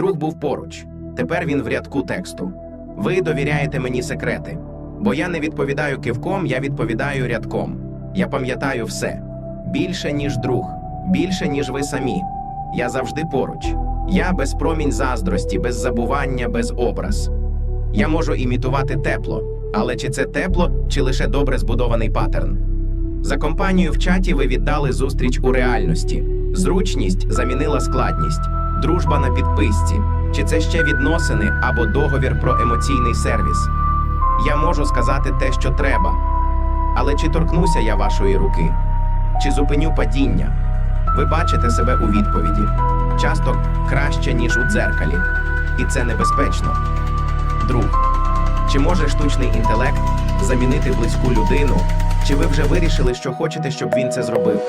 був поруч. Тепер він в рядку тексту. Ви довіряєте мені секрети. Бо я не відповідаю кивком, я відповідаю рядком. Я пам'ятаю все. Більше, ніж друг, більше, ніж ви самі. Я завжди поруч. Я без промінь заздрості, без забування, без образ. Я можу імітувати тепло, але чи це тепло, чи лише добре збудований паттерн? За компанію в чаті ви віддали зустріч у реальності. Зручність замінила складність, дружба на підписці. Чи це ще відносини або договір про емоційний сервіс? Я можу сказати те, що треба. Але чи торкнуся я вашої руки? Чи зупиню падіння? Ви бачите себе у відповіді. Часто краще, ніж у дзеркалі. І це небезпечно. Друг, чи може штучний інтелект замінити близьку людину? Чи ви вже вирішили, що хочете, щоб він це зробив?